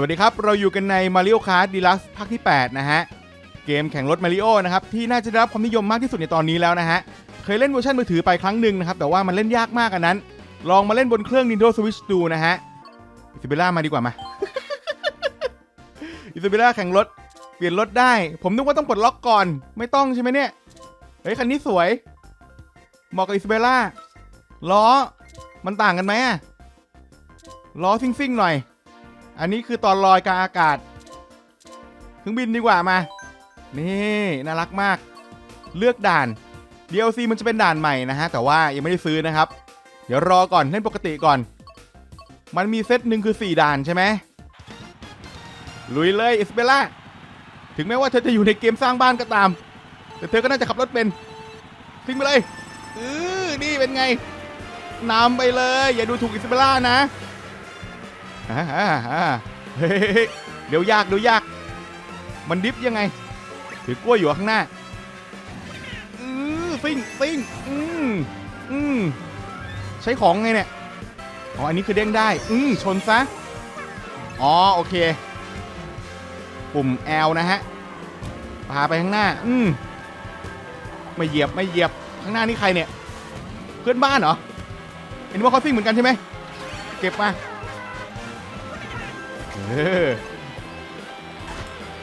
สวัสดีครับ เราอยู่กันใน Mario Kart Deluxe ภาคที่ 8 นะฮะ เกมแข่งรถมาริโอนะครับ ที่น่าจะได้รับความนิยมมากที่สุดในตอนนี้แล้วนะฮะ เคยเล่นเวอร์ชันมือถือไปครั้งหนึ่งนะครับ แต่ว่ามันเล่นยากมากอันนั้น ลองมาเล่นบนเครื่อง Nintendo Switch ดูนะฮะอิซาเบล่ามาดีกว่ามาอิซาเบล่าแข่งรถ เปลี่ยนรถได้ ผมนึกว่าต้องปลดล็อกก่อน ไม่ต้องใช่ไหมเนี่ย เฮ้ยคันนี้สวยเหมาะกับอิซาเบล่าล้อ มันต่างกันไหมอะล้อซิ่งๆหน่อย อันนี้คือตอนลอยกลางอากาศเครื่องบินดีกว่ามา นี่น่ารักมาก เลือกด่าน DLC มันจะเป็นด่านใหม่นะฮะ แต่ว่ายังไม่ได้ซื้อนะครับ เดี๋ยวรอก่อนเล่นปกติก่อน มันมีเซตหนึ่งคือ 4 ด่านใช่ไหมลุยเลยอิสเบล่าถึงแม้ว่าเธอจะอยู่ในเกมสร้างบ้านก็ตาม แต่เธอก็น่าจะขับรถเป็นทิ้งไปเลยเออนี่เป็นไงนำไปเลย อย่าดูถูกอิสเบล่านะ อ่าอ่าเฮ้ยเดี๋ยวยากเดี๋ยวยาก มันดิฟยังไง ถือกล้วยอยู่ข้างหน้าอือซิ่งซิ่งอืมอืมใช้ของไงเนี่ย อ๋อ อันนี้คือเด้งได้ อืมชนซะ อ๋อ โอเค ปุ่ม L นะฮะ พาไปข้างหน้า อืมไม่เหยียบไม่เหยียบ ข้างหน้านี่ใครเนี่ย เพื่อนบ้านเหรอ เห็นว่าเขาซิ่งเหมือนกันใช่ไหม เก็บมา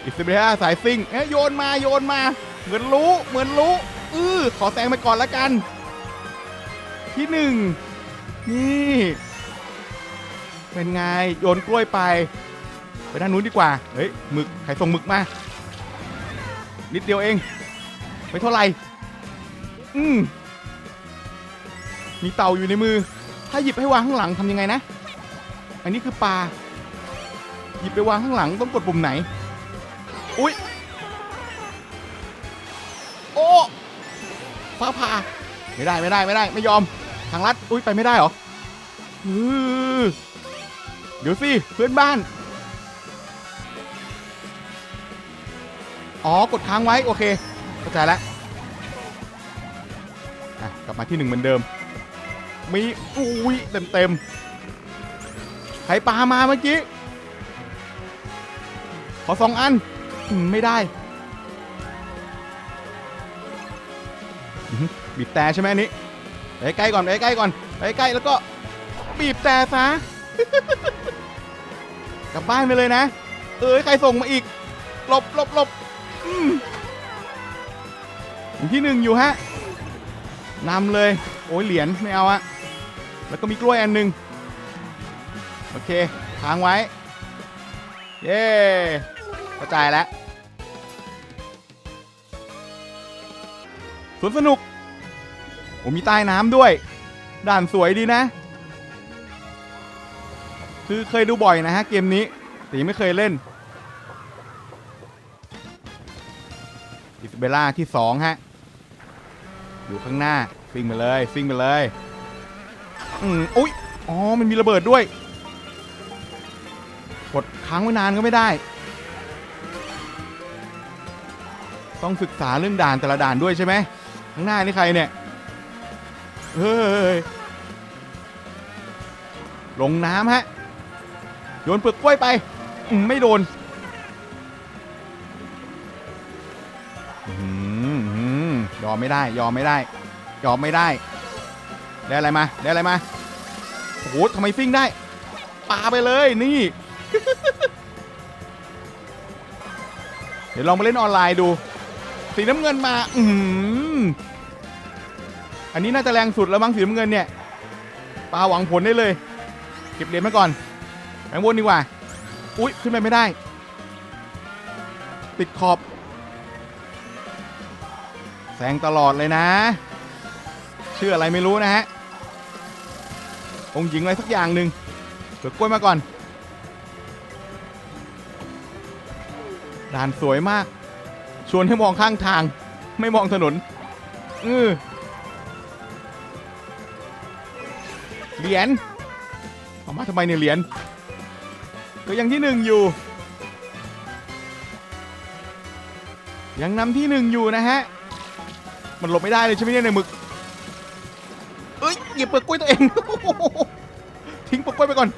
อิสเบล่าสายซิ่งเอ๊ะโยนมาโยนมา เหมือนรู้เหมือนรู้ อือขอแซงไปก่อนละกัน ที่หนึ่งนี่ เป็นไงโยนกล้วยไป ไปด้านนู้นดีกว่า เฮ้ยหมึกใครส่งหมึกมา นิดเดียวเอง ไม่เท่าไหร่ อืมมีเต่าอยู่ในมือ ถ้าหยิบให้วางข้างหลังทำยังไงนะ อันนี้คือปลา หยิบไปวางข้างหลังต้องกดปุ่มไหน อุ๊ยโอ้ฟ้าผ่าไม่ได้ไม่ได้ไม่ได้ ไม่ยอมทางลัดอุ๊ยไปไม่ได้เหรอเดี๋ยวสิเพื่อนบ้าน อ๋อกดค้างไว้ โอเคเข้าใจแล้วกลับมาที่หนึ่งเหมือนเดิม มีอุ้ยเต็มเต็มๆใครปลามาเมื่อกี้ ขอสองอันไม่ได้บีบแต่ใช่ไหมนี้ไปใกล้ก่อนไปใกล้ก่อนไปใกล้แล้วก็บีบแต่ซะกลับบ้านไปเลยนะ เอ้ยใครส่งมาอีกหลบหลบหลบอืมที่หนึ่งอยู่ฮะนำเลย โอ้ยเหรียญไม่เอาอะแล้วก็มีกล้วยอันหนึ่งโอเคค้างไว้ เย้ เข้าใจแล้วสวนสนุกโอ้มีใต้น้ำด้วย ด่านสวยดีนะ คือเคยดูบ่อยนะฮะเกมนี้ต่ยังไม่เคยเล่น อิสเบล่าที่สองฮะ อยู่ข้างหน้าซิ่งไปเลยซิ่งไปเลย อืมอุ๊ย อ๋อ มันมีระเบิดด้วย กดค้างไว้นานก็ไม่ได้ ต้องศึกษาเรื่องด่านแต่ละด่านด้วยใช่ไหมข้างหน้านี่ใครเนี่ยเฮ้ยลงน้ำฮะโยนเปลือกกล้วยไปไม่โดนอื้อหืออื้อหือยอมไม่ได้ ยอมไม่ได้ ยอมไม่ได้ ได้อะไรมา ได้อะไรมาโอ้โหทำไมซิ่งได้ปาไปเลยนี่ เดี๋ยวลองมาเล่นออนไลน์ดู สีน้ำเงินมา อือหืออันนี้น่าจะแรงสุดแล้วมั้งสีน้ำเงินเนี่ยปาหวังผลได้เลย เก็บเหรียญมาก่อนแบงบนดีกว่า อุ๊ยขึ้นไปไม่ได้ ติดขอบแซงตลอดเลยนะชื่ออะไรไม่รู้นะฮะ องค์หญิงอะไรสักอย่างหนึ่งเปิดกล้วยมาก่อน ด่านสวยมาก ชวนให้มองข้างทาง ไม่มองถนนเออเหรียญเอามาทำไมเนี่ยเหรียญก็ยังที่หนึ่งอยู่ ยังนำที่หนึ่งอยู่นะฮะ มันหลบไม่ได้เลยใช่ไหมเนี่ยในหมึกเอ้ยหยิบเปลือกกล้วยตัวเอง ทิ้งเปลือกกล้วยไปก่อน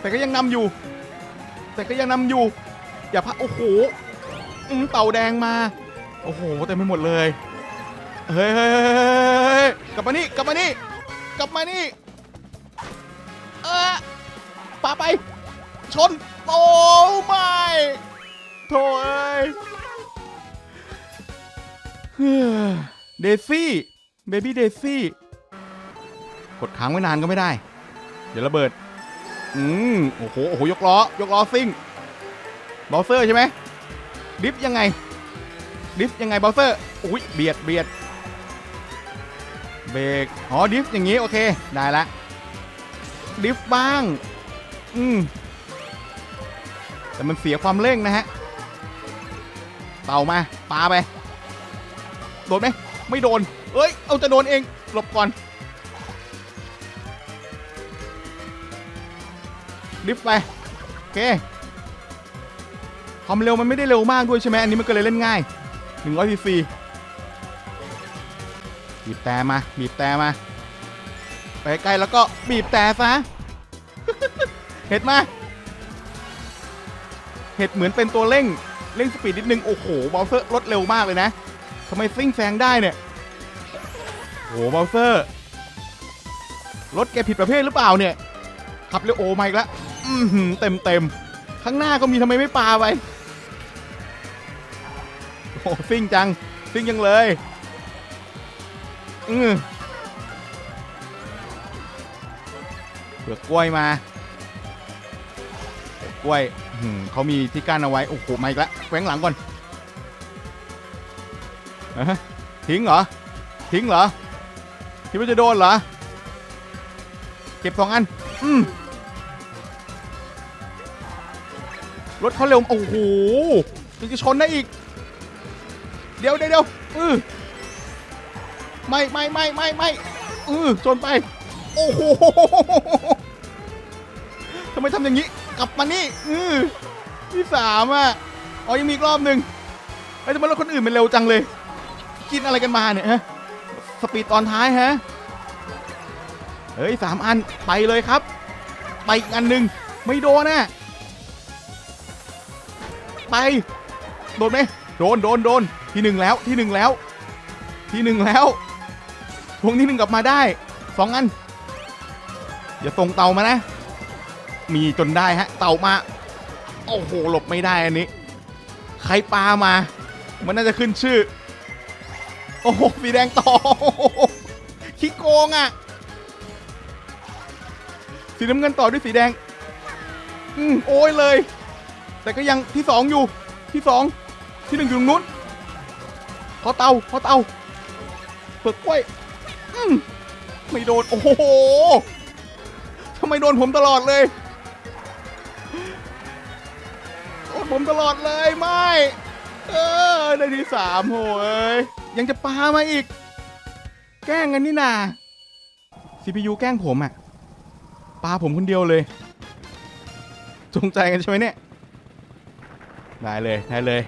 แต่ก็ยังนำอยู่ แต่ก็ยังนำอยู่ อย่าพลาดโอ้โหอืมเต่าแดงมา โอ้โหเต็มไปหมดเลย เฮ้ยเฮ้ยเฮ้ยเฮ้ยเฮ้ยกลับมานี่กลับมานี่กลับมานี่เออปาไป ชนโอ้ไม่โถ่เอ้ยเฮ้อเดซี่เบบี้เดซี่กดค้างไว้นานก็ไม่ได้ เดี๋ยวระเบิด อืมโอ้โหโอ้โหยกล้อยกล้อซิ่ง บอลเซอร์ใช่ไหมดิฟยังไง ดิฟยังไงบอลเซอร์อุ้ยเบียดเบียดเบรกอ๋อดิฟอย่างงี้โอเคได้ละดิฟบ้าง อืมแต่มันเสียความเร่งนะฮะ เต่ามาปาไป โดนไหมไม่โดน เอ้ย เอาจะโดนเอง หลบก่อน ดิฟไป โอเค ความเร็วมันไม่ได้เร็วมากด้วยใช่ไหมอันนี้มันก็เลยเล่นง่าย100ซีซีบีบแต่มา บีบแต่มา ไปใกล้แล้วก็บีบแต่ซะ เห็ดมา เห็ดเหมือนเป็นตัวเร่ง เร่งสปีดนิดนึง โอ้โหบอลเซอร์รถเร็วมากเลยนะทำไมซิ่งแซงได้เนี่ย โอ้โหบอลเซอร์รถแกผิดประเภทหรือเปล่าเนี่ย ขับเร็วโอมาอีกแล้วอือหือเต็มเต็มข้างหน้าก็มีทำไมไม่ปาไป โอ้ซิ่งจังซิ่งจังเลยอือเปลือกกล้วยมากกล้วยเขามีที่กั้นเอาไว้ โอ้โหมาอีกแล้วแขวงหลังก่อนอทิ้งเหรอ ทิ้งเหรอ คิดว่าจะโดนเหรอ เก็บสองอัน อืมรถเขาเร็ว โอ้โหยังจะชนได้อีก เดี๋ยวเดี๋ยวเดี๋ยวอือไม่ไม่ไม่ไม่ไม่อือชนไป โอ้โหทำไมทำอย่างนี้ กลับมานี่ อือที่สามอะอ๋อยังมีอีกรอบหนึ่งไอ้ทำไมรถคนอื่นมันเร็วจังเลย กินอะไรกันมาเนี่ยฮะสปีดตอนท้ายฮะเฮ้ยสามอันไปเลยครับ ไปอีกอันหนึ่งไม่โดนนะไป โดนไหม โดนโดนโดนที่หนึ่งแล้วที่หนึ่งแล้ว ที่หนึ่งแล้วทวงที่หนึ่งกลับมาได้สองอัน อย่าส่งเต่ามานะ มีจนได้ฮะ เต่ามา โอ้โหหลบไม่ได้อันนี้ ใครปามา มันน่าจะขึ้นชื่อ โอ้โหสีแดงต่อขี้โกงอะสีน้ำเงินต่อด้วยสีแดง อืมโอ้ยเลย แต่ก็ยังที่สองอยู่ที่สอง ที่หนึ่งอยู่ตรงนู้นขอเตาขอเตาเปลือกกล้วยอืมไม่โดน โอ้โหทำไมโดนผมตลอดเลยโดนผมตลอดเลยไม่ เออได้ที่สามโหยยังจะปามาอีก แกล้งกันนี่นา CPU แกล้งผมอะปาผมคนเดียวเลย จงใจกันใช่ไหมเนี่ย ได้เลย ได้เลย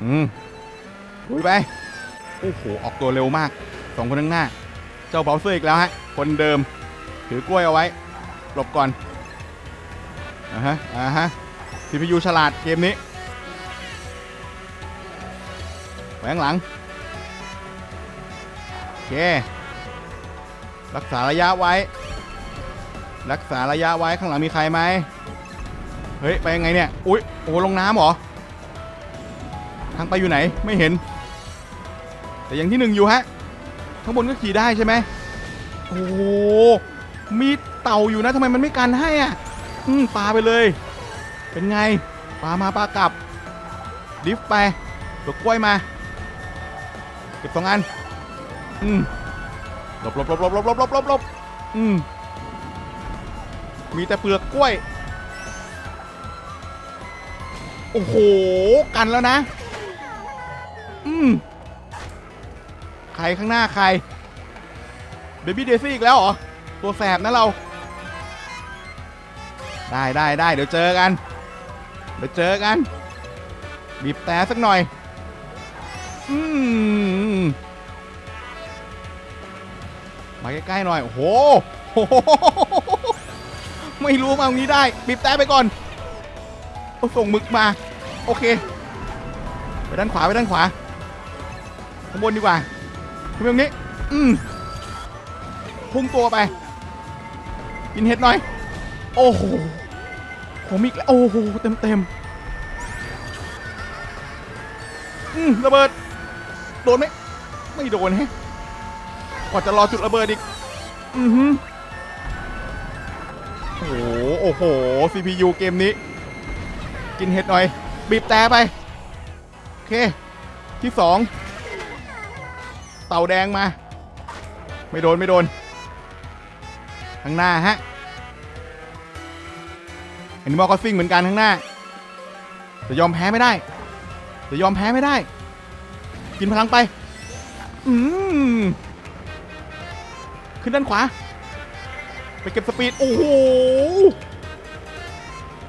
อืมลุยไป โอ้โห ออกตัวเร็วมากสองคนข้างหน้า เจ้าเบลเซอร์อีกแล้วฮะ คนเดิม ถือกล้วยเอาไว้ หลบก่อนอ่าฮะอ่าฮะ CPU ฉลาดเกมนี้แหวงหลัง โอเค รักษาระยะไว้ รักษาระยะไว้ข้างหลังมีใครไหม เฮ้ย ไปยังไงเนี่ย อุ๊ย โอ้ลงน้ำเหรอ ทางไปอยู่ไหนไม่เห็น แต่ยังที่หนึ่งอยู่ฮะข้างบนก็ขี่ได้ใช่ไหมโอ้โหมีเต่าอยู่นะทำไมมันไม่กันให้อะอืมปลาไปเลย เป็นไงปลามาปลากลับ ดิฟไปตกกล้วยมา เก็บสองอันอืมหลบหลบหลบหลบหลบหลบหลบหลบหลบอืมมีแต่เปลือกกล้วย โอ้โห กันแล้วนะ ใครข้างหน้าใครเบบี้เดซี่อีกแล้วเหรอ ตัวแสบนะเรา ได้ได้ได้เดี๋ยวเจอกัน เดี๋ยวเจอกัน บีบแต่สักหน่อย อืมมาใกล้ๆหน่อย โอ้โหโหไม่รู้มาตรงนี้ได้ บีบแต่ไปก่อนโอ้ส่งมึกมา โอเค ไปด้านขวา ไปด้านขวา ข้างบนดีกว่าขึ้นไปตรงนี้ อืมพุ่งตัวไป กินเห็ดหน่อย โอ้โห ผมอีกแล้วโอ้โห เต็มเต็มอืมระเบิด โดนไหม ไม่โดนแฮะกว่าจะรอจุดระเบิดอีก อือหือโอ้โห โอ้โห CPU เกมนี้ กินเห็ดหน่อย บีบแต่ไป โอเค ที่สอง เต่าแดงมา ไม่โดนไม่โดนข้างหน้าฮะอันนี้มอก็ซิ่งเหมือนกันข้างหน้าจะยอมแพ้ไม่ได้จะยอมแพ้ไม่ได้ กินพลังไป อืมขึ้นด้านขวา ไปเก็บสปีด โอ้โห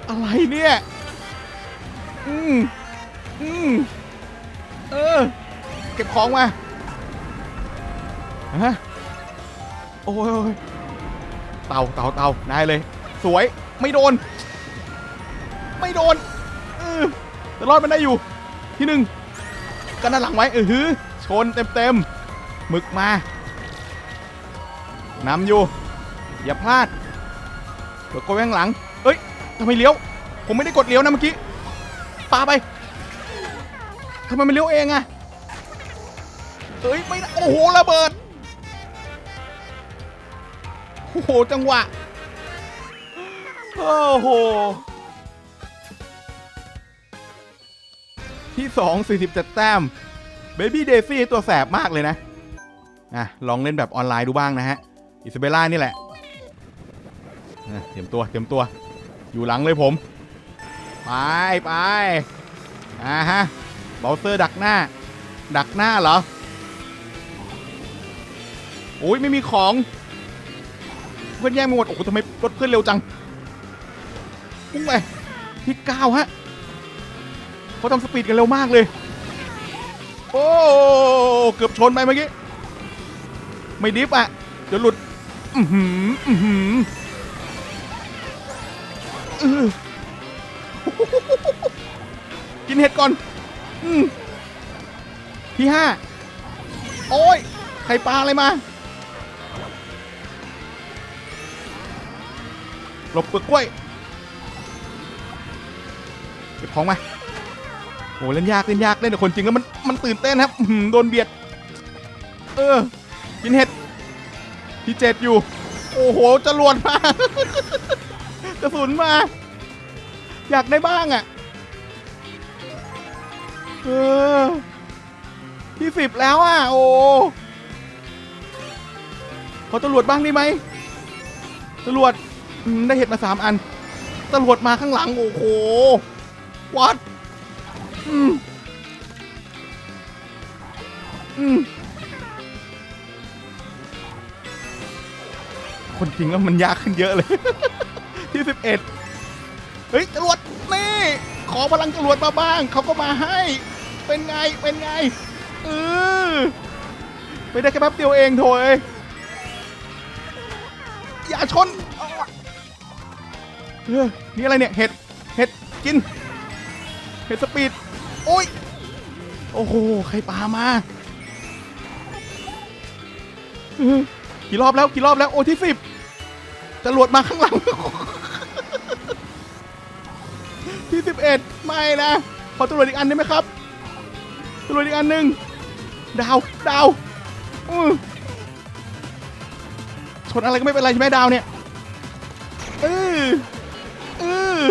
อะไรเนี่ย อืมอืมเออ เก็บของมา ฮะโอ้ยเต่าเต่าเต่านายเลย สวยไม่โดน ไม่โดนเออแต่รอดมันได้อยู่ ที่หนึ่งกันด้านหลังไว้เออหือชนเต็มเต็มๆหมึกมานำอยู่ อย่าพลาดเดี๋ยวกดไว้ข้างหลัง เอ้ยทำไมเลี้ยว ผมไม่ได้กดเลี้ยวนะเมื่อกี้ปาไปทำไมมันเลี้ยวเองอะเอ้ยไม่โอ้โหระเบิด โห จังหวะ โอ้โห ที่สอง47แต้ม Baby Daisy ตัวแสบมากเลยนะ อะ ลองเล่นแบบออนไลน์ดูบ้างนะฮะ อิซาเบลล่านี่แหละอะเตรียมตัว เตรียมตัว อยู่หลังเลยผม ไปไปอ่าฮะเบลเซอร์ดักหน้า ดักหน้าเหรอโอ้ยไม่มีของ เพื่อนแย่งไปหมดโอ้โหทำไมรถเพื่อนเร็วจังพุ่งไปที่เก้าฮะเขาทำสปีดกันเร็วมากเลย โอ้เกือบชนไปเมื่อกี้ไม่ดิฟอะเดี๋ยวหลุดอือหืออือหือกินเห็ดก่อนอืมที่ห้าโอ้ยใครปลาอะไรมา ลบเปลือกกล้วยเก็บของมาโหเล่นยากเล่นยากเล่นแต่คนจริงแล้วมันมันตื่นเต้นครับโดนเบียด เออกินเห็ดที่เจ็ดอยู่ โอ้โหจรวดมากระสุนมา อยากได้บ้างอะ เออ ที่สิบแล้วอะ โอ้ขอตรวจบ้างได้ไหมตรวจ อืมได้เห็ดมาสามอันตำรวจมาข้างหลัง โอ้โหวัดอืมอืมคนจริงแล้วมันยากขึ้นเยอะเลย ที่สิบเอ็ดเฮ้ยจรวดนี่ขอพลังจรวดมาบ้าง เขาก็มาให้ เป็นไงเป็นไงเออไปได้แค่แป๊บเดียวเองโถยอย่าชน เออนี่อะไรเนี่ย เห็ด เห็ด กิน เห็ดสปีด โอ้ย โอ้โห ใครปามากี่รอบแล้วกี่รอบแล้วโอ้ที่สิบจรวดมาข้างหลัง ที่สิบเอ็ดไม่นะขอตรวจอีกอันได้ไหมครับตรวจอีกอันหนึ่งดาวดาวชนอะไรก็ไม่เป็นไรใช่ไหมดาวเนี่ยเออ ออ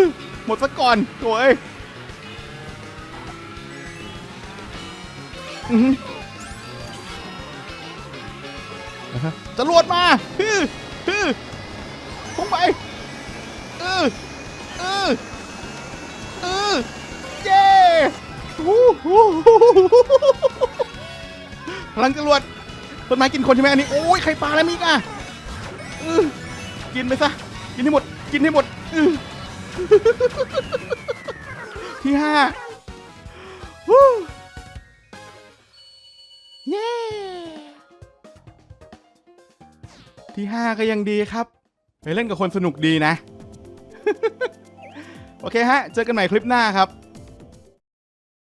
หมดซะก่อนโถ่เอ้ยอือหือนะฮะจรวดมาฮือฮือพุ่งไปเออเออเออเย้ฮู้ฮู้ฮู้ฮู้พลังจรวดต้นไม้กินคนใช่ไหมอันนี้ โอ้ยใครปลาแล้วมีอีกอะเออกินไปซะ กินให้หมด กินให้หมดอื้อ ที่ห้าวู้เย้ที่ห้าก็ยังดีครับ ไปเล่นกับคนสนุกดีนะ โอเคฮะ เจอกันใหม่คลิปหน้าครับ